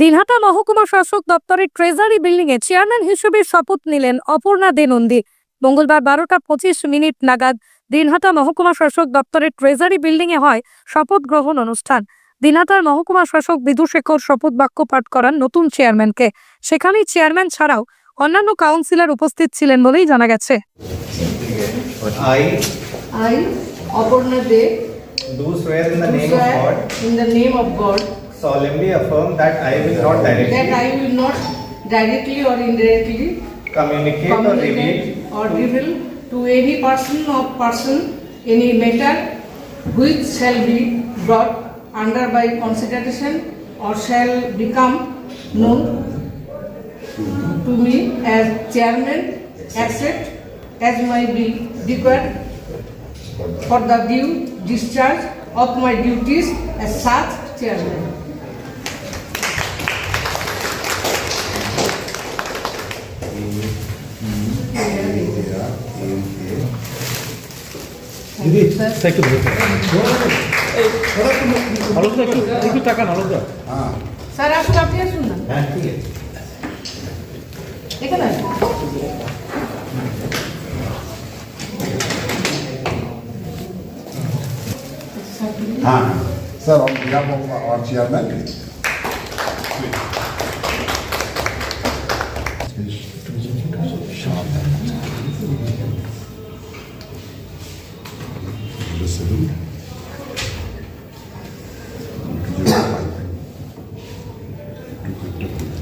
দিনহাটা মহকুমা শাসক দপ্তরের ট্রেজারি বিল্ডিং এ চেয়ারম্যান হিসেবে শপথ নিলেন অপর্ণা দে নন্দী মঙ্গলবার বারোটা পঁচিশ মিনিট নাগাদ দিনহাটা মহকুমা শাসক দপ্তরের ট্রেজারি বিল্ডিং এ হয় শপথ গ্রহণ অনুষ্ঠান। দিনহাটার মহকুমা শাসক বিদুশেখর শপথ বাক্য পাঠ করান নতুন চেয়ারম্যানকে। সেখানেই চেয়ারম্যান ছাড়াও অন্যান্য কাউন্সিলর উপস্থিত ছিলেন বলেই জানা গেছে। I I, do swear in the name of God in the name of God solemnly affirm that I will not directly that I will not directly or indirectly communicate or reveal communicate or reveal to any person or person any matter which shall be brought under by consideration or shall become known to me as chairman except as may be required for the due discharge of my duties as such chairman. দিদি একটু আলোকদা একটু একটু তাকান আলোকদা sir আসুন আপনি আসুন না হ্যাঁ ঠিক আছে এখানে হ্যাঁ sir on behalf of our chairman xử lý được Thank you.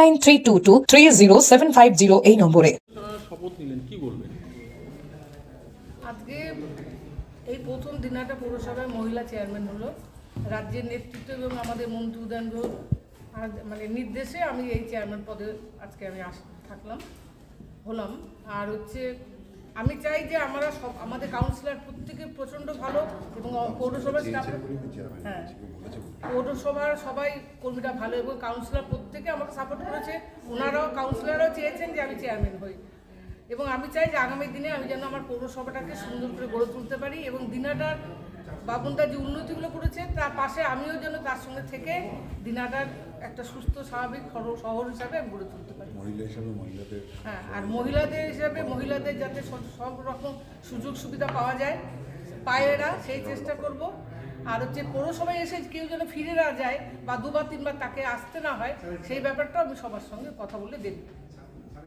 nine three two two three zero seven five zero এই নম্বরে। শপথ নিলেন কি বলবেন? আজকে এই প্রথম দিনাটা পৌরসভায় মহিলা চেয়ারম্যান হলো। রাজ্যের নেতৃত্ব এবং আমাদের মন্ত্রী উদয়ন মানে নির্দেশে আমি এই চেয়ারম্যান পদে আজকে আমি আস থাকলাম হলাম। আর হচ্ছে আমি চাই যে আমরা সব আমাদের কাউন্সিলর প্রত্যেকে প্রচণ্ড ভালো এবং পৌরসভার স্টাফ হ্যাঁ। পৌরসভার সবাই কর্মীরা ভালো এবং কাউন্সিলর প্রত্যেকে আমাকে সাপোর্ট করেছে। ওনারাও কাউন্সিলররাও চেয়েছেন যে আমি চেয়ারম্যান হই। এবং আমি চাই যে আগামী দিনে আমি যেন আমার পৌরসভাটাকে সুন্দর করে গড়ে তুলতে পারি এবং দিনাটার বাবুনদা যে উন্নতিগুলো করেছে তার পাশে আমিও যেন তার সঙ্গে থেকে দিনাটার একটা সুস্থ স্বাভাবিক শহর হিসাবে আমি গড়ে তুলতে পারি। মহিলা হিসাবে মহিলাদের হ্যাঁ আর মহিলাদের হিসাবে মহিলাদের যাতে সব- সব রকম সুযোগ সুবিধা পাওয়া যায় পায় এরা সেই চেষ্টা করব। আর হচ্ছে পৌরসভায় এসে কেউ যেন ফিরে না যায় বা দুবার তিনবার তাকে আসতে না হয় সেই ব্যাপারটাও আমি সবার সঙ্গে কথা বলে দেখব।